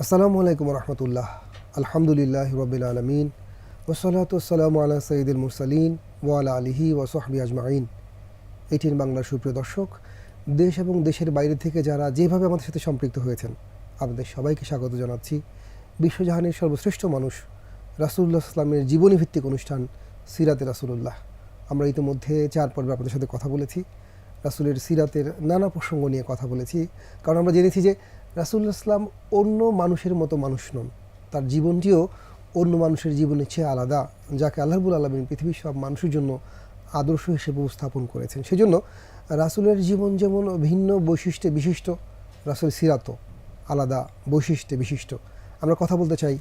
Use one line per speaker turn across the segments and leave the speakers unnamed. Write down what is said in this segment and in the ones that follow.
আসসালামু আলাইকুম রহমতুল্লাহ। আলহামদুলিল্লাহ রবিল আলমিন। ওসলাত সালাম আলা সঈদুল মুরসালিন ওয়ালা আলিহি ওসহবি আজমাইন। এটির বাংলার সুপ্রিয় দর্শক, দেশ এবং দেশের বাইরে থেকে যারা যেভাবে আমাদের সাথে সম্পৃক্ত হয়েছেন, আপনাদের সবাইকে স্বাগত জানাচ্ছি। বিশ্বজাহানের সর্বশ্রেষ্ঠ মানুষ রাসুল্লাহ ইসলামের জীবনী ভিত্তিক অনুষ্ঠান সিরাতে রাসুলুল্লাহ। আমরা ইতিমধ্যে চার পর্বে আপনাদের সাথে কথা বলেছি। রাসুলের সিরাতের নানা প্রসঙ্গ নিয়ে কথা বলেছি। কারণ আমরা জেনেছি যে রাসুল্লাহ ইসলাম অন্য মানুষের মতো মানুষ নন। তার জীবনটিও অন্য মানুষের জীবনের চেয়ে আলাদা, যাকে আল্লাহবুল আলমিন পৃথিবীর সব মানুষের জন্য আদর্শ হিসেবে উপস্থাপন করেছেন। সেজন্য রাসুলের জীবন যেমন ভিন্ন বৈশিষ্ট্যে বিশিষ্ট রাসুল সিরাতও আলাদা বৈশিষ্ট্যে বিশিষ্ট। আমরা কথা বলতে চাই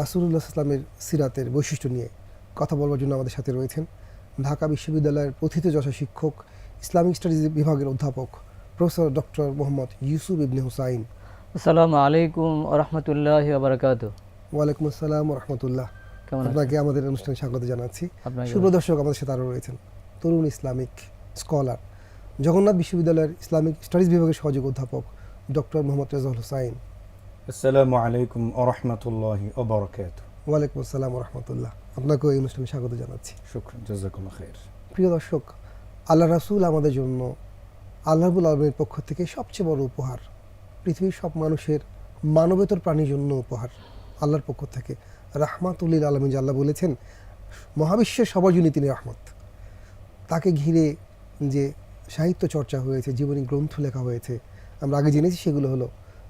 রাসুল্লাহ ইসলামের সিরাতের বৈশিষ্ট্য নিয়ে। কথা বলবার জন্য আমাদের সাথে রয়েছেন ঢাকা বিশ্ববিদ্যালয়ের প্রথিতযশা শিক্ষক ইসলামিক স্টাডিজ বিভাগের অধ্যাপক প্রফেসর ডক্টর মোহাম্মদ ইউসুফ ইবনে হুসাইন।
আসসালামু আলাইকুম রহমতুল্লাহ বারকাত
ওয়ালাইকুম আসসালাম রহমতুল্লাহ
কেমন আছেন?
আপনাকে আমাদের অনুষ্ঠানে স্বাগত জানাচ্ছি।
আপনাকে
শুভ দর্শক আমাদের সাথে আরও রয়েছেন তরুণ ইসলামিক স্কলার জগন্নাথ বিশ্ববিদ্যালয়ের ইসলামিক স্টাডিজ বিভাগের সহযোগী অধ্যাপক ডক্টর মোহাম্মদ রেজাউল হুসাইন।
আসসালামু আলাইকুম আরহামতুল্লাহি ওবরাকাত।
ওয়ালাইকুম আসসালাম রহমতুল্লাহ আপনাকেও এই অনুষ্ঠানে স্বাগত জানাচ্ছি।
শুক্রান জাজাকুল্লাহ খাইর।
প্রিয় দর্শক আল্লাহ রাসুল আমাদের জন্য আল্লাহবুল আলমের পক্ষ থেকে সবচেয়ে বড় উপহার। পৃথিবীর সব মানুষের মানবেতর প্রাণীর জন্য উপহার আল্লাহর পক্ষ থেকে। রাহমাতুল্লিল আলমিন আল্লাহ বলেছেন মহাবিশ্বের সবার জন্য তিনি রহমত। তাকে ঘিরে যে সাহিত্য চর্চা হয়েছে জীবনী গ্রন্থ লেখা হয়েছে আমরা আগে জেনেছি সেগুলো হলো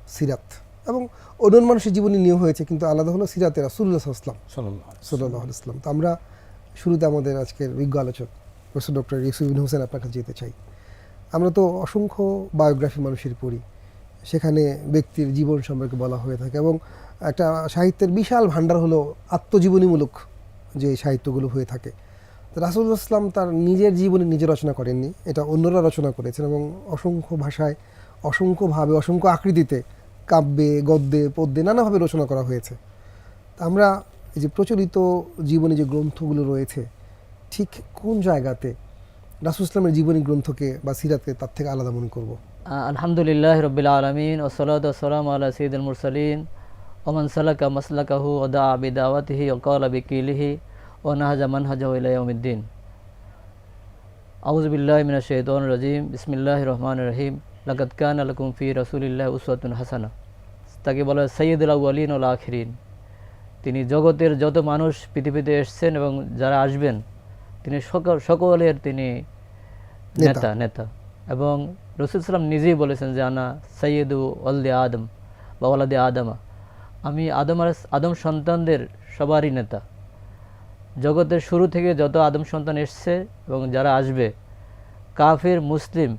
সিরাত এবং অন্য মানুষের জীবনী নিয়ে হয়েছে কিন্তু আলাদা হলো সিরাতে রাসুল্লাহ আসলাম
সাল্লাল্লাহু
সাল্লাহ ইসলাম তো আমরা শুরুতে আমাদের আজকের বিজ্ঞ আলোচক প্রফেসর ডক্টর ইউসুফ বিন হোসেন আপনার কাছে যেতে চাই। আমরা তো অসংখ্য বায়োগ্রাফি মানুষের পড়ি। সেখানে ব্যক্তির জীবন সম্পর্কে বলা হয়ে থাকে এবং একটা সাহিত্যের বিশাল ভাণ্ডার হলো আত্মজীবনীমূলক যে সাহিত্যগুলো হয়ে থাকে। তো রাসুল্লাহ ইসলাম তার নিজের জীবনে নিজে রচনা করেননি, এটা অন্যরা রচনা করেছেন এবং অসংখ্য ভাষায়, অসংখ্যভাবে, অসংখ্য আকৃতিতে কাব্যে, গদ্যে, পদ্যে নানাভাবে রচনা করা হয়েছে। তা আমরা এই যে প্রচলিত জীবনী যে গ্রন্থগুলো রয়েছে ঠিক কোন জায়গাতে রাসুল ইসলামের জীবনী গ্রন্থকে বা সিরাতকে তার থেকে আলাদা মনে করব?
আলহামদুলিল্লাহ রবিল আলমিন ওসলাত ওসালাম আল্লাহ সঈদুল মুরসালিন। ওমান সালাকা মাসলাকাহু ওদা আবিদাওয়াতিহি ওকাল বিকিলিহি ও নাহাজা মানহাজা ইলাইউদ্দিন আউজবিল্লাহ মিনা শৈতন রাজিম। বিসমিল্লাহ রহমান রহিম। লাকাত কান আলকুম ফি রসুলিল্লাহ উসওয়াতুন হাসানা। তাকে বলা হয় সৈয়দুল আউ্বালিন ওল আখিরিন। তিনি জগতের যত মানুষ পৃথিবীতে এসছেন এবং যারা আসবেন তিনি সকল সকলের তিনি নেতা। নেতা এবং রসুল সাল্লাম নিজেই বলেছেন যে আনা সৈয়দু ওলদে আদম বা ওলাদে আদমা। আমি আদম আদম সন্তানদের সবারই নেতা। জগতের শুরু থেকে যত আদম সন্তান এসছে এবং যারা আসবে কাফের মুসলিম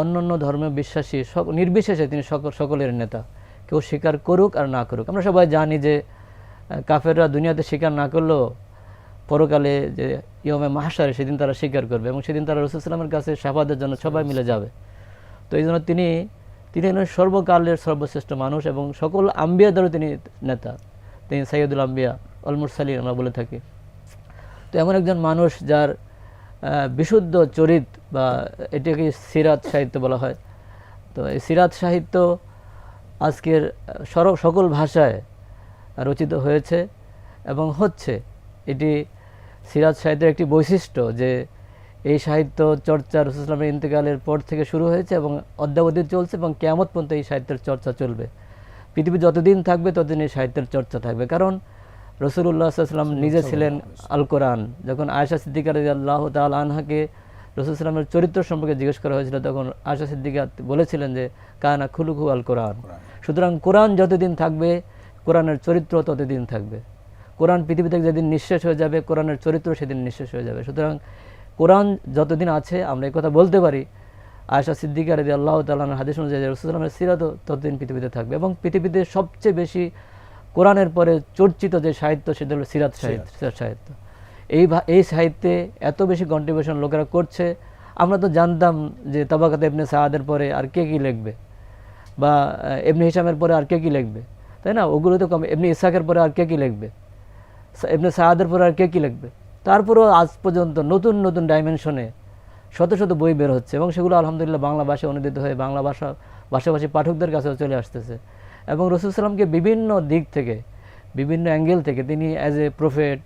অন্য অন্য ধর্মে বিশ্বাসী সক নির্বিশেষে তিনি সকল সকলের নেতা। কেউ স্বীকার করুক আর না করুক। আমরা সবাই জানি যে কাফেররা দুনিয়াতে স্বীকার না করলেও পরকালে যে ইয়মে মাহাসারে সেদিন তারা স্বীকার করবে এবং সেদিন তারা রসুলামের কাছে সাফাদের জন্য সবাই মিলে যাবে। তো এই জন্য তিনি তিনি হলেন সর্বকালের সর্বশ্রেষ্ঠ মানুষ এবং সকল আম্বিয়াদেরও তিনি নেতা। তিনি সৈয়দুল আম্বিয়া অলমুর সালিম আমরা বলে থাকি। তো এমন একজন মানুষ যার বিশুদ্ধ চরিত বা এটাকে সিরাত সাহিত্য বলা হয়। তো এই সিরাত সাহিত্য আজকের সর- সকল ভাষায় রচিত হয়েছে এবং হচ্ছে। এটি সিরাজ সাহিত্যের একটি বৈশিষ্ট্য যে এই সাহিত্য চর্চা রসুলামের ইন্তেকালের পর থেকে শুরু হয়েছে এবং অদ্যাবধি চলছে এবং কেয়ামত পর্যন্ত এই সাহিত্যের চর্চা চলবে। পৃথিবী যতদিন থাকবে ততদিন এই সাহিত্যের চর্চা থাকবে। কারণ রসুল্লাহ সাল্লাম নিজে ছিলেন আল কোরআন যখন আয়সা সিদ্দিকার আল্লাহ তাল আনহাকে রসুল সাল্লামের চরিত্র সম্পর্কে জিজ্ঞেস করা হয়েছিল তখন আয়সা সিদ্দিকা বলেছিলেন যে কানা খুলুখু আল কোরআন সুতরাং কোরআন যতদিন থাকবে কোরআনের চরিত্র ততদিন থাকবে। কোরআন পৃথিবী থেকে যেদিন নিঃশেষ হয়ে যাবে কোরআনের চরিত্র সেদিন নিঃশেষ হয়ে যাবে। সুতরাং কোরআন যতদিন আছে আমরা এই কথা বলতে পারি। আয়সা সিদ্দিকা রেদি আল্লাহ তাল্লাহ হাদিস অনুযায়ী রসুলামের সিরাতও ততদিন পৃথিবীতে থাকবে এবং পৃথিবীতে সবচেয়ে বেশি কোরআনের পরে চর্চিত যে সাহিত্য সেটা হলো সিরাত সাহিত্য। সিরাত। সাহিত্য। এই এই সাহিত্যে এত বেশি কন্ট্রিবিউশন লোকেরা করছে। আমরা তো জানতাম যে তাবাকাত এমনি সাহাদের পরে আর কে কী লিখবে বা এমনি হিসামের পরে আর কে কী লিখবে। তাই না? ওগুলো তো কম এমনি ইসাকের পরে আর কে কী লিখবে? এমনি সাহাদের পরে আর কে কী লিখবে? তারপরেও আজ পর্যন্ত নতুন নতুন ডাইমেনশনে শত শত বই বের হচ্ছে এবং সেগুলো আলহামদুলিল্লাহ বাংলা ভাষায় অনুদিত হয়ে বাংলা ভাষা, ভাষাভাষী পাঠকদের কাছেও চলে আসতেছে। এবং রসুল বিভিন্ন দিক থেকে, বিভিন্ন অ্যাঙ্গেল থেকে তিনি অ্যাজ এ প্রফেট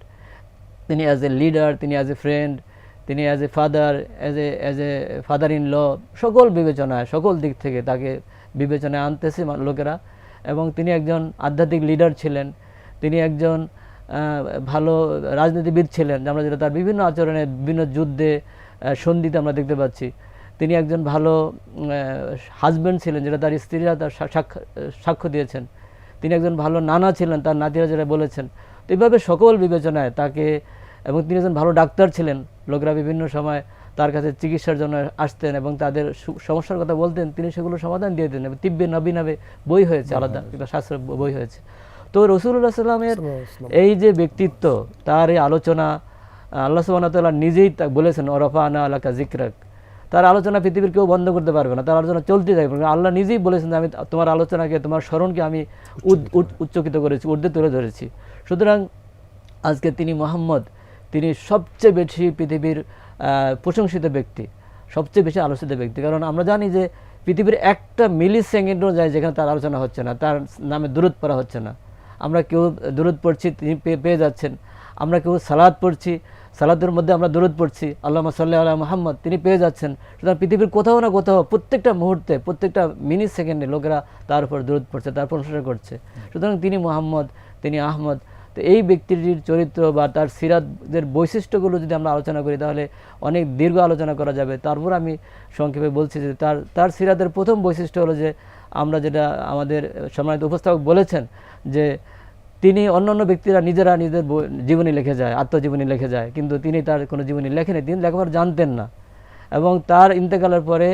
তিনি অ্যাজ এ লিডার তিনি অ্যাজ এ ফ্রেন্ড তিনি as a father as a as a father in law সকল বিবেচনায়, সকল দিক থেকে তাকে বিবেচনায় আনতেছে লোকেরা। এবং তিনি একজন আধ্যাত্মিক লিডার ছিলেন। তিনি একজন ভালো রাজনীতিবিদ ছিলেন আমরা যেটা তার বিভিন্ন আচরণে বিভিন্ন যুদ্ধে সন্ধিতে আমরা দেখতে পাচ্ছি। তিনি একজন ভালো হাজব্যান্ড ছিলেন যেটা তার স্ত্রীরা তার সাক্ষ্য দিয়েছেন। তিনি একজন ভালো নানা ছিলেন তার নাতিরা যেটা বলেছেন। তো এইভাবে সকল বিবেচনায় তাকে এবং তিনি একজন ভালো ডাক্তার ছিলেন। লোকরা বিভিন্ন সময় তার কাছে চিকিৎসার জন্য আসতেন এবং তাদের সমস্যার কথা বলতেন তিনি সেগুলো সমাধান দিয়ে দিতেন। এবং তিব্বে নবী নামে বই হয়েছে আলাদা একটা শাস্ত্র বই হয়েছে। তো রসুল্লাহ সাল্লামের এই যে ব্যক্তিত্ব তার এই আলোচনা আল্লাহ সুবাহতাল্লাহ নিজেই তা বলেছেন ওরফা আনা আলাকা জিক্রাক তার আলোচনা পৃথিবীর কেউ বন্ধ করতে পারবে না তার আলোচনা চলতে থাকবে আল্লাহ নিজেই বলেছেন আমি তোমার আলোচনাকে তোমার স্মরণকে আমি উচ্চকিত করেছি ঊর্ধ্বে তুলে ধরেছি। সুতরাং আজকে তিনি মোহাম্মদ তিনি সবচেয়ে বেশি পৃথিবীর প্রশংসিত ব্যক্তি সবচেয়ে বেশি আলোচিত ব্যক্তি। কারণ আমরা জানি যে পৃথিবীর একটা মিলি সেকেন্ডও যায় যেখানে তার আলোচনা হচ্ছে না তার নামে দূরত পড়া হচ্ছে না। আমরা কেউ দূরত পড়ছি, তিনি পেয়ে যাচ্ছেন। আমরা কেউ সালাদ পড়ছি সালাদের মধ্যে আমরা দূরত পড়ছি। আল্লাহ সাল্লাহ আল্লাহ মোহাম্মদ, তিনি পেয়ে যাচ্ছেন। সুতরাং পৃথিবীর কোথাও না কোথাও প্রত্যেকটা মুহূর্তে, প্রত্যেকটা মিনিট সেকেন্ডে লোকেরা তার উপর দূরত পড়ছে, তার প্রশংসা করছে। সুতরাং তিনি মোহাম্মদ, তিনি আহমদ, তো এই ব্যক্তিটির চরিত্র বা তার সিরাতের বৈশিষ্ট্যগুলো যদি আমরা আলোচনা করি, তাহলে অনেক দীর্ঘ আলোচনা করা যাবে। তারপর আমি সংক্ষেপে বলছি যে তার তার সিরাতের প্রথম বৈশিষ্ট্য হলো যে আমরা যেটা আমাদের সম্মানিত উপস্থাপক বলেছেন যে তিনি অন্যান্য ব্যক্তিরা নিজেরা নিজের জীবনী লিখে যায়, আত্মজীবনী লিখে যায়, কিন্তু তিনি তার কোনো জীবনী লেখেনি তিনি লেখাপড়া জানতেন না। এবং তার ইন্তেকালের পরে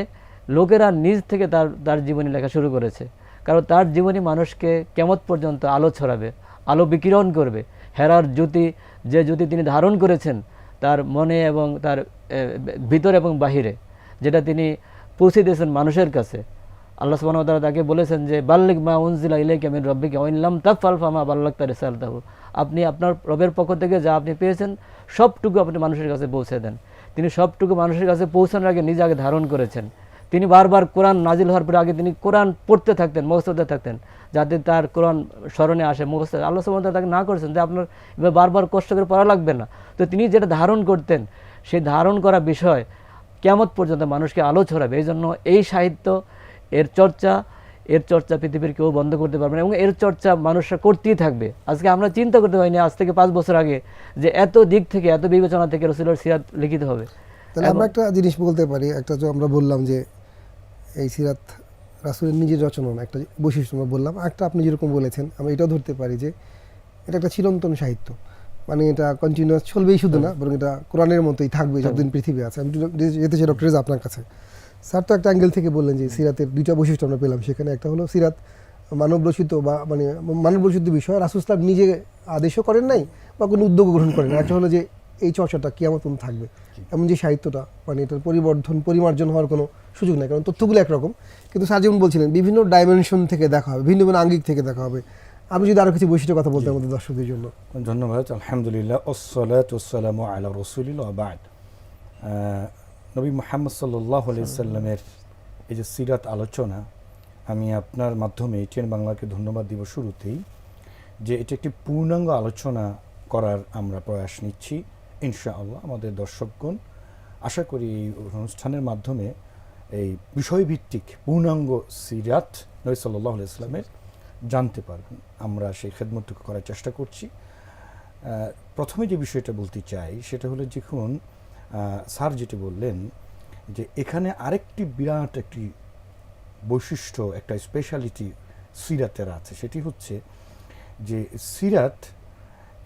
লোকেরা নিজ থেকে তার তার জীবনী লেখা শুরু করেছে। কারণ তার জীবনী মানুষকে কেমত পর্যন্ত আলো ছড়াবে, আলো বিকিরণ করবে। হেরার জ্যোতি, যে জ্যোতি তিনি ধারণ করেছেন, তার মনে এবং তার ভিতর এবং বাহিরে, যেটা তিনি পৌঁছে দিয়েছেন মানুষের কাছে। আল্লাহ ওয়া তাকে বলেছেন যে বাল্লিক মা উনজিলা ইলাইকা মিন রাব্বিকা ওয়া ইন লাম তাফআল ফামা বাল্লাগতা রিসালাতাহু। আপনি আপনার রবের পক্ষ থেকে যা আপনি পেয়েছেন, সবটুকু আপনি মানুষের কাছে পৌঁছে দেন। তিনি সবটুকু মানুষের কাছে পৌঁছানোর আগে নিজে আগে ধারণ করেছেন। তিনি বারবার কোরআন নাজিল হওয়ার পরে আগে তিনি কোরআন পড়তে থাকতেন, মুখস্থ থাকতেন, যাতে তার কোরআন স্মরণে আসে, মুখস্থ। আল্লাহ তাআলা তাকে না করেছেন, যে আপনার এবার বারবার কষ্ট করে পড়া লাগবে না। তো তিনি যেটা ধারণ করতেন, সেই ধারণ করা বিষয় কেমত পর্যন্ত মানুষকে আলো ছড়াবে। এই জন্য এই সাহিত্য এর চর্চা এর চর্চা পৃথিবীর কেউ বন্ধ করতে পারবে না এবং এর চর্চা মানুষরা করতেই থাকবে। আজকে আমরা চিন্তা করতে পারিনি আজ থেকে পাঁচ বছর আগে যে এত দিক থেকে এত বিবেচনা থেকে রসুলের সিরাত লিখিত হবে।
তাহলে আমরা একটা জিনিস বলতে পারি একটা যে আমরা বললাম যে এই সিরাত রাসুলের নিজের রচনা না একটা বৈশিষ্ট্য আমরা বললাম। একটা আপনি যেরকম বলেছেন আমরা এটাও ধরতে পারি যে এটা একটা চিরন্তন সাহিত্য। মানে এটা কন্টিনিউয়াস চলবেই শুধু না বরং এটা কোরআনের মতোই থাকবে যতদিন পৃথিবী আছে। আমি যেতে চাই ডক্টর আপনার কাছে। স্যার তো একটা অ্যাঙ্গেল থেকে বললেন যে সিরাতের দুইটা বৈশিষ্ট্য আমরা পেলাম। সেখানে একটা হলো সিরাত মানব রচিত বা মানে মানব রচিত বিষয়। রাসুল ইসলাম নিজে আদেশও করেন নাই বা কোনো উদ্যোগ গ্রহণ করেন। একটা হলো যে এই চর্চাটা কেমন থাকবে। এমন যে সাহিত্যটা মানে এটার পরিবর্ধন পরিমার্জন হওয়ার কোনো সুযোগ নেই। কারণ তথ্যগুলো একরকম। কিন্তু স্যার যেমন বলছিলেন বিভিন্ন ডাইমেনশন থেকে দেখা হবে ভিন্ন ভিন্ন আঙ্গিক থেকে দেখা হবে। আপনি যদি আরও কিছু বৈশিষ্ট্য কথা বলতে আমাদের দর্শকদের জন্য।
ধন্যবাদ। আলহামদুলিল্লাহ। ওসলাত ওসালাম আলা রসুলিল্লাহ বাদ। নবী মোহাম্মদ সাল্লাহ সাল্লামের এই যে সিরাত আলোচনা, আমি আপনার মাধ্যমে এটিএন বাংলাকে ধন্যবাদ দিব শুরুতেই যে এটি একটি পূর্ণাঙ্গ আলোচনা করার আমরা প্রয়াস নিচ্ছি, ইনশাআল্লাহ। আমাদের দর্শকগণ, আশা করি এই অনুষ্ঠানের মাধ্যমে এই বিষয়ভিত্তিক পূর্ণাঙ্গ সিরাত নবী সাল্লাহ ইসলামের জানতে পারবেন। আমরা সেই খেদমতটুকু করার চেষ্টা করছি। প্রথমে যে বিষয়টা বলতে চাই, সেটা হলো দেখুন স্যার যেটি বললেন যে এখানে আরেকটি বিরাট একটি বৈশিষ্ট্য, একটা স্পেশালিটি সিরাতের আছে। সেটি হচ্ছে যে সিরাত,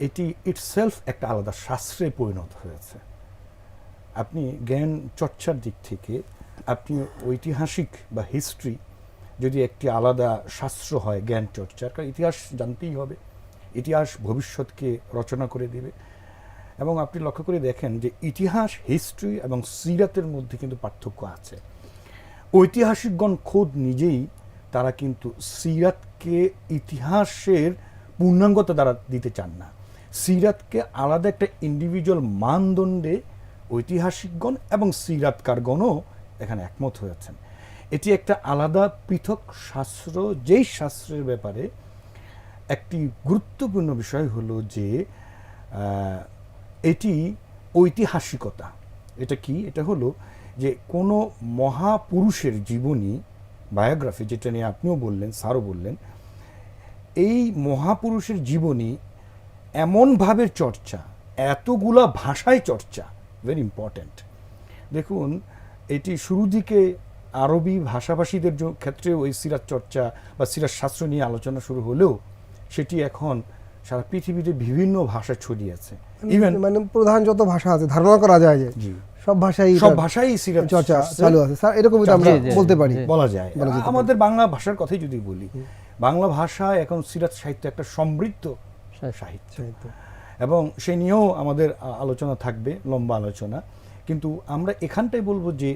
এটি ইটসেলফ একটা আলাদা শাস্ত্রে পরিণত হয়েছে। আপনি জ্ঞান চর্চার দিক থেকে, আপনি ঐতিহাসিক বা হিস্ট্রি যদি একটি আলাদা শাস্ত্র হয় জ্ঞান চর্চার, কারণ ইতিহাস জানতেই হবে। ইতিহাস ভবিষ্যৎকে রচনা করে দেবে। এবং আপনি লক্ষ্য করে দেখেন যে ইতিহাস হিস্ট্রি এবং সিরাতের মধ্যে কিন্তু পার্থক্য আছে। ঐতিহাসিকগণ খোদ নিজেই তারা কিন্তু সিরাতকে ইতিহাসের পূর্ণাঙ্গতা দ্বারা দিতে চান না। সিরাতকে আলাদা একটা ইন্ডিভিজুয়াল মানদণ্ডে ঐতিহাসিকগণ এবং সিরাতকারগণও এখানে একমত হয়েছেন এটি একটা আলাদা পৃথক শাস্ত্র, যেই শাস্ত্রের ব্যাপারে একটি গুরুত্বপূর্ণ বিষয় হলো যে এটি ঐতিহাসিকতা। এটা কি? এটা হলো যে কোনো মহাপুরুষের জীবনী বায়োগ্রাফি যেটা নিয়ে আপনিও বললেন, স্যারও বললেন, এই মহাপুরুষের জীবনী এমনভাবে চর্চা, এতগুলা ভাষায় চর্চা ভেরি ইম্পর্ট্যান্ট দেখুন, এটি শুরু দিকে আরবি ভাষাভাষীদের ক্ষেত্রেও এই সিরাত চর্চা বা সিরাত শাস্ত্র নিয়ে আলোচনা শুরু হলেও, সেটি এখন সারা পৃথিবীতে বিভিন্ন ভাষা ছড়িয়েছে ইভেন
মানে প্রধান যত ভাষা আছে ধারণা করা যায় যে সব ভাষাই
সব ভাষাই সিরাত
চর্চা চালু আছে। স্যার এরকমই তো আমরা বলতে পারি
বলা যায়। আমাদের বাংলা ভাষার কথাই যদি বলি বাংলা ভাষা এখন সিরাত সাহিত্য একটা সমৃদ্ধ সাহিত্য
সাহিত্য।
এবং সে নিয়েও আমাদের আলোচনা থাকবে লম্বা আলোচনা। কিন্তু আমরা এখানটাই বলব যে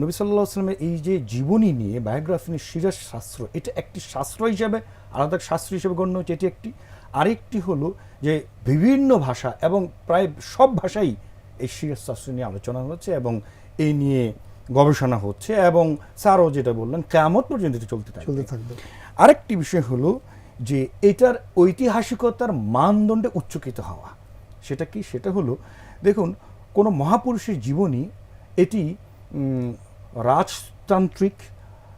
নবী সাল্লাহ আসলামের এই যে জীবনী নিয়ে বায়োগ্রাফি নিয়ে সিরাজ শাস্ত্র এটা একটি শাস্ত্র হিসাবে আলাদা শাস্ত্র হিসেবে গণ্য হচ্ছে এটি একটি আরেকটি হলো যে বিভিন্ন ভাষা এবং প্রায় সব ভাষাই এই শাস্ত্র নিয়ে আলোচনা হচ্ছে এবং এই নিয়ে গবেষণা হচ্ছে এবং স্যারও যেটা বললেন কেমন পর্যন্ত এটা চলতে
চলতে থাকবে।
আরেকটি বিষয় হলো যে এটার ঐতিহাসিকতার মানদণ্ডে উচ্চকিত হওয়া। সেটা কি? সেটা হলো দেখুন কোনো মহাপুরুষের জীবনী এটি রাজতান্ত্রিক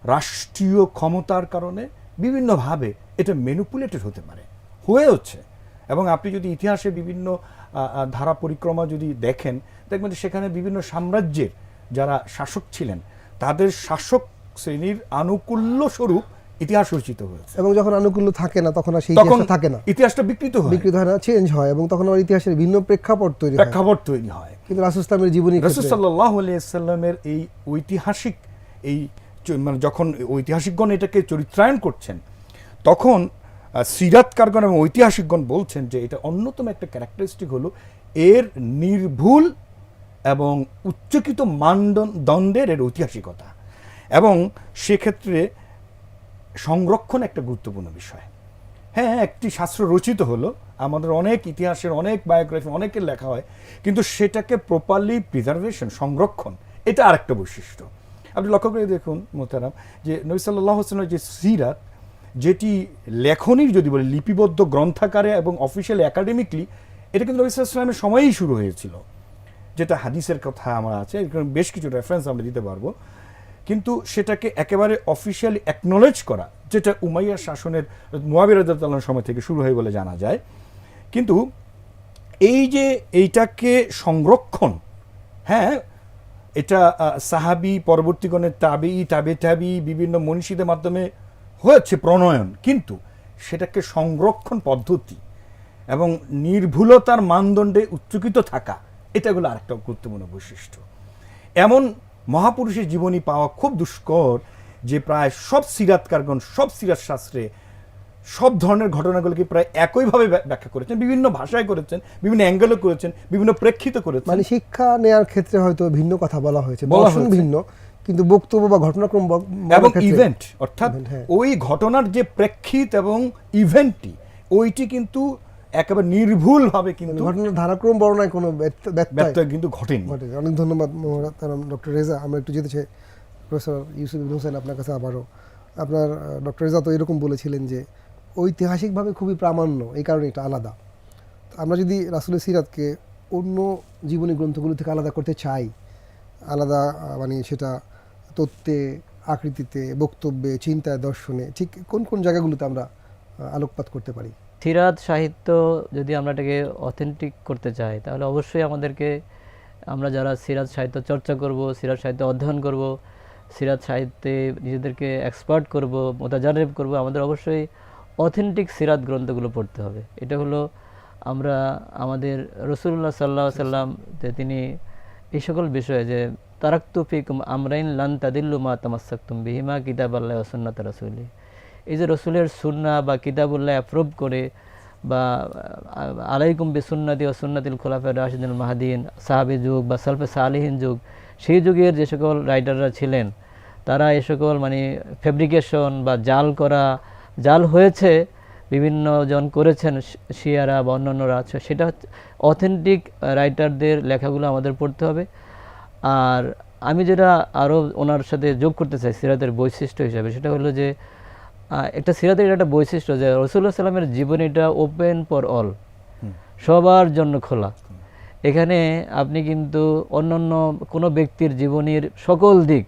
রাষ্ট্রীয় ক্ষমতার কারণে বিভিন্নভাবে এটা ম্যানুপুলেটেড হতে পারে। হয়ে হচ্ছে। এবং আপনি যদি ইতিহাসে বিভিন্ন ধারা পরিক্রমা যদি দেখেন দেখবেন যে সেখানে বিভিন্ন সাম্রাজ্যের যারা শাসক ছিলেন তাদের শাসক শ্রেণির আনুকূল্য স্বরূপ ইতিহাস রচিত হয়েছে।
এবং যখন আনুকূল্য থাকে না তখন আর সেই
তখন
থাকে না।
ইতিহাসটা বিকৃত হয়।
বিকৃত হয় না চেঞ্জ হয় এবং তখন আবার ইতিহাসের ভিন্ন প্রেক্ষাপট তৈরি হয়।
প্রেক্ষাপট তৈরি হয়।
কিন্তু রাসুল ইসলামের জীবনী
রসুল সাল্লাহ সাল্লামের এই ঐতিহাসিক এই মানে যখন ঐতিহাসিকগণ এটাকে চরিত্রায়ন করছেন তখন আহ, সিরাতকারগণ এবং ঐতিহাসিকগণ বলছেন যে এটা অন্যতম একটা ক্যারেক্টারিস্টিক হলো এর নির্ভুল এবং উচ্চকিত মানদণ্ডের এর ঐতিহাসিকতা। এবং সেক্ষেত্রে সংরক্ষণ একটা গুরুত্বপূর্ণ বিষয়। হ্যাঁ একটি শাস্ত্র রচিত হলো আমাদের অনেক ইতিহাসের অনেক বায়োগ্রাফি অনেকের লেখা হয় কিন্তু সেটাকে প্রপারলি প্রিজার্ভেশন সংরক্ষণ এটা আরেকটা বৈশিষ্ট্য। আপনি লক্ষ্য করে দেখুন মোতারাম যে নবী সাল্লাহ হোসেনের যে সিরাত যেটি লেখনির যদি বলি, লিপিবদ্ধ গ্রন্থাকারে এবং অফিসিয়াল একাডেমিকলি এটা কিন্তু নবী সাল্লামের সময়েই শুরু হয়েছিল। যেটা হাদিসের কথা আমার আছে বেশ কিছু রেফারেন্স আমরা দিতে পারব। কিন্তু সেটাকে একেবারে অফিসিয়ালি অ্যাকনোলেজ করা, যেটা উমাইয়া শাসনের মুয়াবির রাদিয়াল্লাহু সময় থেকে শুরু হয় বলে জানা যায়। কিন্তু এই যে এইটাকে সংরক্ষণ হ্যাঁ এটা সাহাবি পরবর্তীগণের তাবি তাবে তাবি বিভিন্ন মনীষীদের মাধ্যমে হয়েছে প্রণয়ন কিন্তু সেটাকে সংরক্ষণ পদ্ধতি এবং নির্ভুলতার মানদণ্ডে উচ্চকিত থাকা এটা হলো আরেকটা গুরুত্বপূর্ণ বৈশিষ্ট্য। এমন মহাপুরুষের জীবনী পাওয়া খুব দুষ্কর যে প্রায় সব সিরাতকারগণ সব সিরাত শাস্ত্রে সব ধরনের ঘটনাগুলোকে প্রায় একইভাবে ব্য- ব্যাখ্যা করেছেন বিভিন্ন ভাষায় করেছেন বিভিন্ন অ্যাঙ্গেলে করেছেন বিভিন্ন প্রেক্ষিত করেছেন।
মানে শিক্ষা নেয়ার ক্ষেত্রে হয়তো ভিন্ন কথা বলা হয়েছে
বলা হয়েছে।
ভিন্ন। কিন্তু বক্তব্য বা ঘটনাক্রম
এবং ইভেন্ট অর্থাৎ
হ্যাঁ।
ওই ঘটনার যে প্রেক্ষিত এবং ইভেন্টটি ওইটি কিন্তু একেবারে নির্ভুল ভাবে কিন্তু
ঘটনার ধারাক্রম বর্ণায় কোনো ব্যত্য- ব্যত্যয়
কিন্তু ঘটেনি।
ঘটে অনেক ধন্যবাদ ডক্টর রেজা আমরা একটু যেতে চাই। প্রফেসর ইউসুফ ইবনে হোসেন আপনার কাছে আবারও। আপনার ডক্টর রেজা তো এরকম বলেছিলেন যে ঐতিহাসিকভাবে খুবই প্রামাণ্য এই কারণে এটা আলাদা। আমরা যদি রাসুলের সিরাতকে অন্য জীবনী গ্রন্থগুলো থেকে আলাদা করতে চাই আলাদা মানে সেটা তত্ত্বে, আকৃতিতে, বক্তব্যে, চিন্তায়, দর্শনে, ঠিক কোন কোন জায়গাগুলোতে আমরা আলোকপাত করতে পারি?
সিরাত সাহিত্য যদি আমরা এটাকে অথেন্টিক করতে চাই, তাহলে অবশ্যই আমাদেরকে, আমরা যারা সিরাত সাহিত্য চর্চা করব সিরাজ সাহিত্য অধ্যয়ন করব সিরাত সাহিত্যে নিজেদেরকে এক্সপার্ট করব, মোতাজারেব করব, আমাদের অবশ্যই অথেন্টিক সিরাত গ্রন্থগুলো পড়তে হবে। এটা হলো আমরা, আমাদের রসুল্লাহ সাল্লাহ সাল্লাম যে তিনি এই সকল বিষয়ে যে তারাক্তু ফিকুম আমরাইন লান তাদিল্লু মা তামাসাক্তুম বিহিমা কিতাব আল্লাহ ওসন্নাত রাসুলি। এই যে রসুলের সুন্না বা কিতাবুল্লাহ অ্যাপ্রুভ করে বা আলাইকুম বি সুন্নাতি ও সুন্নাতিল খোলাফে রাশিদুল মাহাদিন, সাহাবি যুগ বা সালফে সালিহীন যুগ, সেই যুগের যে সকল রাইটাররা ছিলেন, তারা এ সকল মানে ফেব্রিকেশন বা জাল করা, জাল হয়েছে, বিভিন্ন জন করেছেন শিয়ারা বা অন্যান্যরা আছে সেটা অথেন্টিক রাইটারদের লেখাগুলো আমাদের পড়তে হবে। আর আমি যেটা আরও ওনার সাথে যোগ করতে চাই সিরাতের বৈশিষ্ট্য হিসাবে সেটা হলো যে একটা সিরাতের একটা বৈশিষ্ট্য যে রসুল্লাহ সাল্লামের জীবনীটা ওপেন ফর অল। সবার জন্য খোলা। এখানে আপনি কিন্তু অন্যান্য কোনো ব্যক্তির জীবনীর সকল দিক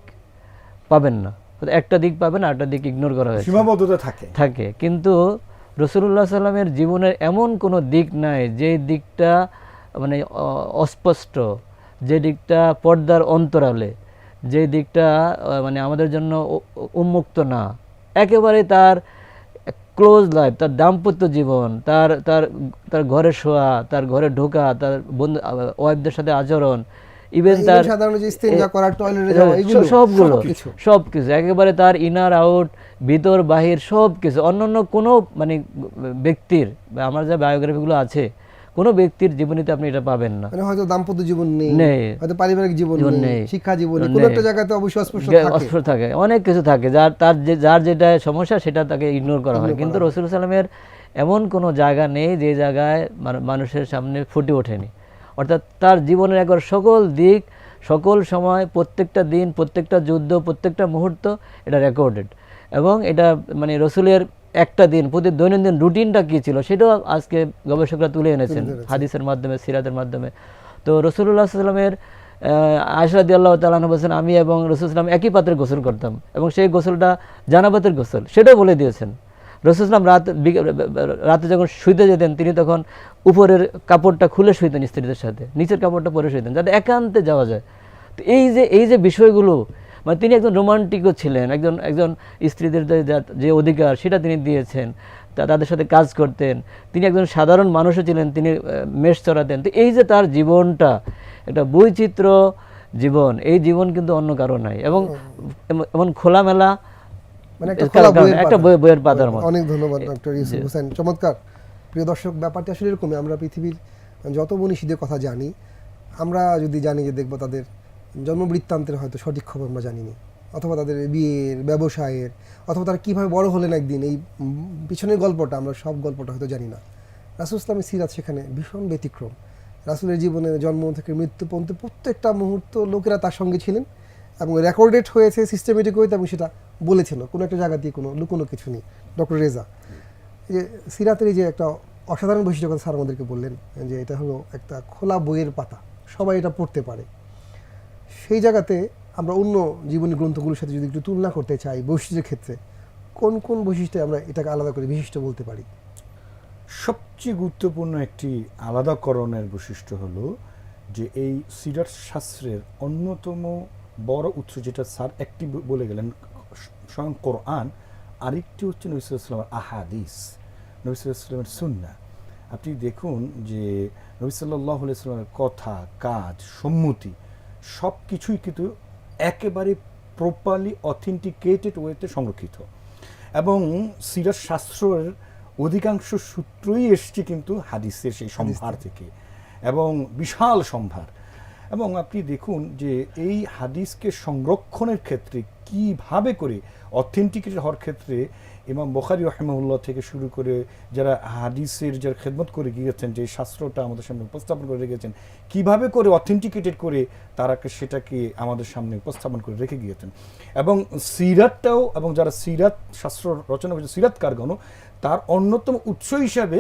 পাবেন না। একটা দিক পাবেন আর একটা দিক ইগনোর করা হয়েছে।
সীমাবদ্ধতা থাকে।
থাকে। কিন্তু রসুল্লাহ সাল্লামের জীবনের এমন কোনো দিক নাই যে দিকটা মানে অস্পষ্ট যে দিকটা পর্দার অন্তরালে যে দিকটা মানে আমাদের জন্য উন্মুক্ত না একেবারে তার ক্লোজ লাইফ তার দাম্পত্য জীবন তার তার তার ঘরে শোয়া তার ঘরে ঢোকা তার বন্ধু ওয়াইফদের সাথে আচরণ ইভেন তার? সবগুলো। সব কিছু একেবারে তার ইনার আউট ভিতর বাহির সব কিছু অন্যান্য কোনো মানে ব্যক্তির বা আমার যা বায়োগ্রাফিগুলো আছে কোনো ব্যক্তির জীবনীতে আপনি এটা পাবেন না।
মানে হয়তো দাম্পত্য জীবন নেই। হয়তো পারিবারিক জীবন নেই। শিক্ষা জীবন নেই। কোনো একটা জায়গাতে অবশ্যই অস্পষ্ট থাকে।
অস্পষ্ট থাকে অনেক কিছু থাকে। যার তার যে যার যেটা সমস্যা সেটা তাকে ইগনোর করা হয়। কিন্তু রসুল সালামের এমন কোনো জায়গা নেই যে জায়গায় মানে মানুষের সামনে ফুটে ওঠেনি। অর্থাৎ তার জীবনের একবার সকল দিক সকল সময় প্রত্যেকটা দিন প্রত্যেকটা যুদ্ধ প্রত্যেকটা মুহূর্ত এটা রেকর্ডেড এবং এটা মানে রসুলের একটা দিন প্রতি দৈনন্দিন রুটিনটা কী ছিল সেটাও আজকে গবেষকরা তুলে এনেছেন হাদিসের মাধ্যমে সিরাতের মাধ্যমে। তো রসুল্লাহ সাল্লামের আশরাদি আল্লাহ তালান বলছেন আমি এবং রসুলাম একই পাত্রে গোসল করতাম এবং সেই গোসলটা জানাবাতের গোসল। সেটাও বলে দিয়েছেন। রসুলাম রাত রাতে যখন শুইতে যেতেন তিনি তখন উপরের কাপড়টা খুলে শুইতেন স্ত্রীদের সাথে নিচের কাপড়টা পরে শুইতেন যাতে একান্তে যাওয়া যায়। তো এই যে এই যে বিষয়গুলো মানে তিনি একজন রোমান্টিকও ছিলেন একজন একজন স্ত্রীদের যে- অধিকার সেটা তিনি দিয়েছেন তা- তাদের সাথে কাজ করতেন তিনি একজন সাধারণ মানুষও ছিলেন তিনি মেষ চড়াতেন। তো এই যে তার জীবনটা একটা বৈচিত্র্য জীবন এই জীবন কিন্তু অন্য কারও নাই এবং এমন খোলামেলা
মানে একটা বইয়ের
পাতার মতো।
অনেক ধন্যবাদ ডক্টর ইউসুফ হোসেন। চমৎকার। প্রিয় দর্শক ব্যাপারটা আসলে এরকমই। আমরা পৃথিবীর যত মনীষীদের কথা জানি আমরা যদি জানি যে দেখব তাদের জন্মবৃত্তান্তের হয়তো সঠিক খবর আমরা জানি জানিনি। অথবা তাদের বিয়ের, ব্যবসায়ের, অথবা তারা কীভাবে বড় হলেন একদিন, এই পিছনের গল্পটা আমরা সব গল্পটা হয়তো জানি না। রাসুল ইসলামের সিরাত সেখানে ভীষণ ব্যতিক্রম। রাসুলের জীবনে জন্ম থেকে মৃত্যু পর্যন্ত প্রত্যেকটা মুহূর্ত লোকেরা তার সঙ্গে ছিলেন এবং রেকর্ডেড হয়েছে সিস্টেমেটিক হয়েছে এবং সেটা বলেছিল। কোনো একটা জায়গা দিয়ে কোনো লুকোনো কিছু নেই। ডক্টর রেজা। যে সিরাতের যে একটা অসাধারণ বৈশিষ্ট্য কথা স্যার আমাদেরকে বললেন, যে এটা হলো একটা খোলা বইয়ের পাতা। সবাই এটা পড়তে পারে। সেই জায়গাতে আমরা অন্য জীবনী গ্রন্থগুলোর সাথে যদি একটু তুলনা করতে চাই বৈশিষ্ট্যের ক্ষেত্রে, কোন কোন বৈশিষ্ট্যে আমরা এটাকে আলাদা করে বিশিষ্ট বলতে পারি?
সবচেয়ে গুরুত্বপূর্ণ একটি আলাদাকরণের বৈশিষ্ট্য হলো যে এই সিরাত শাস্ত্রের অন্যতম বড় উৎস যেটা স্যার একটি বলে গেলেন, স্বয়ং কোরআন, আরেকটি হচ্ছে নবিসামের আহাদিস নবিসামের সুন্না আপনি দেখুন যে নবিসাল্লাহ ইসলামের কথা, কাজ, সম্মতি সব কিছুই কিন্তু একেবারে প্রপারলি অথেন্টিকেটেড ওয়েতে সংরক্ষিত। এবং সিরাত শাস্ত্রের অধিকাংশ সূত্রই এসছে কিন্তু হাদিসের সেই সম্ভার থেকে। এবং বিশাল সম্ভার। এবং আপনি দেখুন যে এই হাদিসকে সংরক্ষণের ক্ষেত্রে কীভাবে করে অথেন্টিকেটেড হওয়ার ক্ষেত্রে ইমাম বখারি রহমাউল্লাহ থেকে শুরু করে যারা হাদিসের যারা খেদমত করে গিয়েছেন, যে শাস্ত্রটা আমাদের সামনে উপস্থাপন করে রেখেছেন, কীভাবে করে অথেন্টিকেটেড করে তারা সেটাকে আমাদের সামনে উপস্থাপন করে রেখে গিয়েছেন। এবং সিরাতটাও এবং যারা সিরাত শাস্ত্র রচনা করেছে সিরাতকারগণ তার অন্যতম উৎস হিসাবে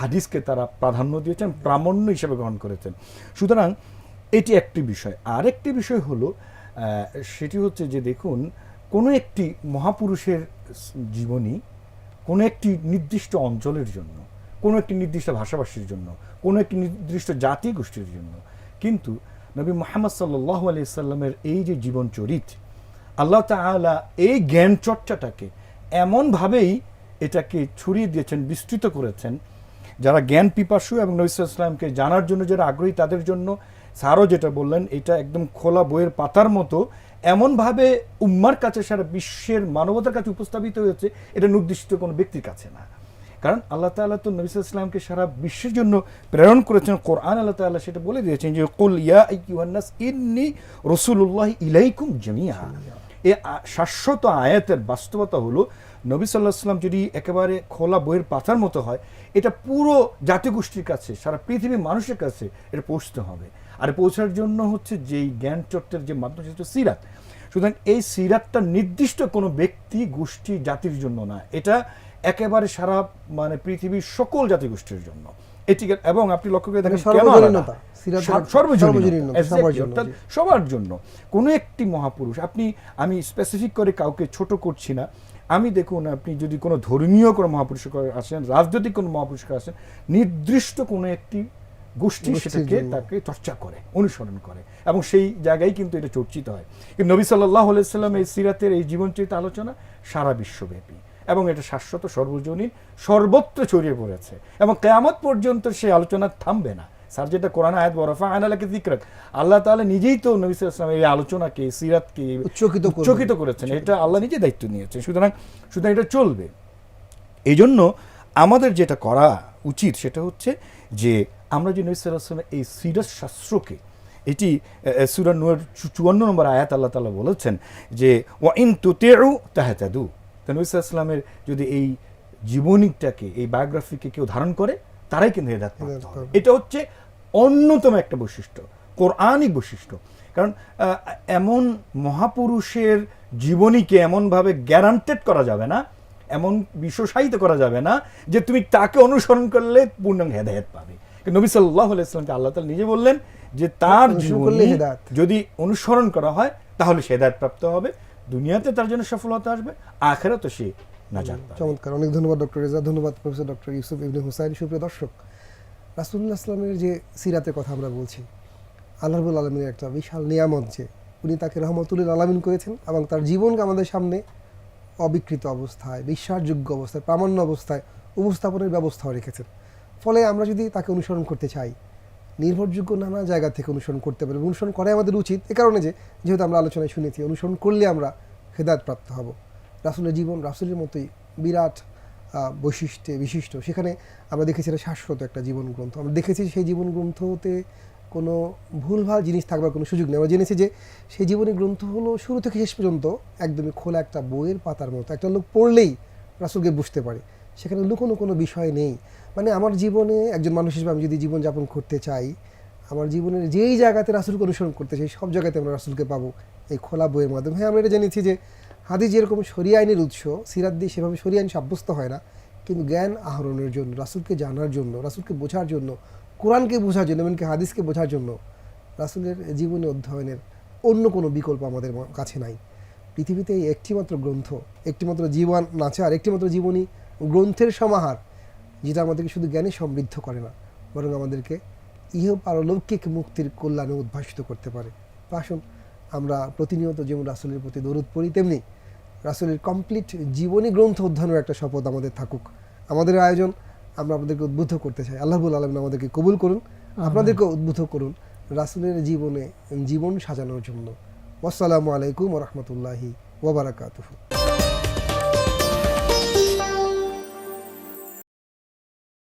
হাদিসকে তারা প্রাধান্য দিয়েছেন, প্রামাণ্য হিসাবে গ্রহণ করেছেন। সুতরাং এটি একটি বিষয়। আরেকটি বিষয় হলো সেটি হচ্ছে যে দেখুন, কোনো একটি মহাপুরুষের জীবনী কোনো একটি নির্দিষ্ট অঞ্চলের জন্য, কোনো একটি নির্দিষ্ট ভাষাভাষীর জন্য, কোনো একটি নির্দিষ্ট জাতি গোষ্ঠীর জন্য। কিন্তু নবী মোহাম্মদ সাল্লাহ আলি সাল্লামের এই যে জীবন চরিত, আল্লাহ তাআলা এই জ্ঞান চর্চাটাকে এমনভাবেই এটাকে ছড়িয়ে দিয়েছেন, বিস্তৃত করেছেন, যারা জ্ঞান পিপাসু এবং নবী সাল্লাল্লাহু জানার জন্য, যারা আগ্রহী তাদের জন্য। স্যারও যেটা বললেন, এটা একদম খোলা বইয়ের পাতার মতো এমনভাবে উম্মার কাছে, সারা বিশ্বের মানবতার কাছে উপস্থাপিত হয়েছে, এটা নির্দিষ্ট কোনো ব্যক্তির কাছে না। কারণ আল্লাহ তাআলা তো নবী ইসলামকে সারা বিশ্বের জন্য প্রেরণ করেছেন। কোরআন আল্লাহ তাআলা সেটা বলে দিয়েছেন যে, কুল ইয়া আইয়ুহান্নাস ইন্নী রাসূলুল্লাহ ইলাইকুম জামিআ। এ শাশ্বত আয়াতের বাস্তবতা হলো, নবী সাল্লাহ সাল্লাম যদি একেবারে খোলা বইয়ের পাতার মতো হয়, এটা পুরো জাতিগোষ্ঠীর কাছে, সারা পৃথিবীর মানুষের কাছে এটা পৌঁছতে হবে। আর পৌঁছার জন্য হচ্ছে যেই জ্ঞান চর্চার যে মাধ্যম সেটা হচ্ছে সিরাত। সুতরাং এই সিরাতটা নির্দিষ্ট কোনো ব্যক্তি গোষ্ঠী জাতির জন্য না। এটা একেবারে সারা মানে পৃথিবীর সকল জাতিগোষ্ঠীর জন্য। এটি এবং আপনি লক্ষ্য করে দেখেন
সবার জন্য,
অর্থাৎ সবার জন্য। কোনো একটি মহাপুরুষ আপনি আমি স্পেসিফিক করে কাউকে ছোট করছি না। আমি দেখুন আপনি যদি কোনো ধর্মীয় কোনো মহাপুরুষ আসেন রাজনৈতিক কোনো মহাপুরুষ আসেন নির্দিষ্ট কোনো একটি গোষ্ঠী সেটাকে তাকে চর্চা করে অনুসরণ করে। এবং সেই জায়গায় কিন্তু এটা চর্চিত হয়। কিন্তু নবী সাল্লাহ সাল্লাম এই সিরাতের এই জীবনচরিত আলোচনা সারা বিশ্বব্যাপী। এবং এটা শাশ্বত সর্বজনীন সর্বত্র ছড়িয়ে পড়েছে। এবং কেয়ামত পর্যন্ত সেই আলোচনা থামবে না। স্যার যেটা কোরআন আয়াত বরফা আয়নালাকে দিকরাক আল্লাহ তাআলা নিজেই তো নবী সাল্লাম এই আলোচনাকে সিরাতকে
উচ্চকিত।
উচ্চকিত করেছেন। এটা আল্লাহ নিজে দায়িত্ব নিয়েছেন। সুতরাং সুতরাং এটা চলবে। এই জন্য আমাদের যেটা করা উচিত সেটা হচ্ছে যে আমরা যে নবী সাল্লাহ সাল্লামের এই সিরাত শাস্ত্রকে এটি সুরা নুয়ের চুয়ান্ন নম্বর আয়াত আল্লাহ তাআলা বলেছেন যে ওয়া ইন তুতেউ তাহাতাদু। তো নবী ওয়াসাল্লামের যদি এই জীবনীটাকে এই বায়োগ্রাফিকে কেউ ধারণ করে তারাই কিন্তু হেদাত। এটা হচ্ছে অন্যতম একটা বৈশিষ্ট্য কোরআনিক বৈশিষ্ট্য। কারণ এমন মহাপুরুষের জীবনীকে এমনভাবে গ্যারান্টেড করা যাবে না এমন বিশ্বসায়িত করা যাবে না যে তুমি তাকে অনুসরণ করলে পূর্ণাঙ্গ হেদায়েত পাবে। নবী সাল্লাহ আলাইসলামকে আল্লাহ তাআলা নিজে বললেন যে তার জীবনী যদি অনুসরণ করা হয় তাহলে সে হেদায়েত প্রাপ্ত হবে। দুনিয়াতে তার জন্য সফলতা আসবে আখেরাতে সে নাজাত
চমৎকার। অনেক ধন্যবাদ ডক্টর রেজা। ধন্যবাদ প্রফেসর ডক্টর ইউসুফ ইবনে হুসাইন। সুপ্রিয় দর্শক রাসুল্লাহ আসলামের যে সিরাতের কথা আমরা বলছি আল্লাহবুল আলমিনের একটা বিশাল নিয়ামত যে উনি তাকে রহমতুল আলমিন করেছেন এবং তার জীবনকে আমাদের সামনে অবিকৃত অবস্থায় বিশ্বাসযোগ্য অবস্থায় প্রামাণ্য অবস্থায় উপস্থাপনের ব্যবস্থাও রেখেছেন। ফলে আমরা যদি তাকে অনুসরণ করতে চাই, নির্ভরযোগ্য নানা জায়গা থেকে অনুসরণ করতে পারি অনুসরণ করাই আমাদের উচিত। এ কারণে যে, যেহেতু আমরা আলোচনায় শুনেছি, অনুসরণ করলে আমরা হেদায়ত প্রাপ্ত হব। রাসুলের জীবন, রাসুলের মতোই বিরাট বৈশিষ্ট্যে বিশিষ্ট। সেখানে আমরা দেখেছি এটা শাশ্বত একটা জীবন গ্রন্থ। আমরা দেখেছি সেই জীবন গ্রন্থতে কোনো ভুলভাল জিনিস থাকবার কোনো সুযোগ নেই। আমরা জেনেছি যে, সেই জীবনী গ্রন্থ হলো শুরু থেকে শেষ পর্যন্ত একদমই খোলা একটা বইয়ের পাতার মতো। একটা লোক পড়লেই রাসুলকে বুঝতে পারে। সেখানে লুকোনো কোনো বিষয় নেই। মানে আমার জীবনে একজন মানুষ হিসেবে আমি যদি জীবনযাপন করতে চাই, আমার জীবনের যেই জায়গাতে রাসুলকে অনুসরণ করতে চাই, সব জায়গাতে আমরা রাসুলকে পাবো এই খোলা বইয়ের মাধ্যমে। হ্যাঁ আমরা এটা জেনেছি যে হাদিস যেরকম সরিয়া আইনের উৎস, সিরাত দিয়ে সেভাবে সরিয়া আইন সাব্যস্ত হয় না, কিন্তু জ্ঞান আহরণের জন্য, রাসুলকে জানার জন্য, রাসুলকে বোঝার জন্য, কোরআনকে বোঝার জন্য, এমনকি হাদিসকে বোঝার জন্য রাসুলের জীবনী অধ্যয়নের অন্য কোনো বিকল্প আমাদের কাছে নাই। পৃথিবীতে এই একটিমাত্র গ্রন্থ, একটিমাত্র জীবন নাচার একটিমাত্র জীবনী গ্রন্থের সমাহার যেটা আমাদেরকে শুধু জ্ঞানে সমৃদ্ধ করে না বরং আমাদেরকে ইহ পারলৌকিক মুক্তির কল্যাণে উদ্ভাসিত করতে পারে। আসুন আমরা প্রতিনিয়ত যেমন রাসুলের প্রতি দরুদ পড়ি তেমনি রাসুলের কমপ্লিট জীবনী গ্রন্থ অধ্যয়নের একটা শপথ আমাদের থাকুক। আমাদের আয়োজন আমরা আপনাদেরকে উদ্বুদ্ধ করতে চাই। আল্লাহবুল আলম আমাদেরকে কবুল করুন আপনাদেরকে উদ্বুদ্ধ করুন রাসুলের জীবনে জীবন সাজানোর জন্য। আসসালামু আলাইকুম রহমতুল্লাহি ওবরাকাতুহু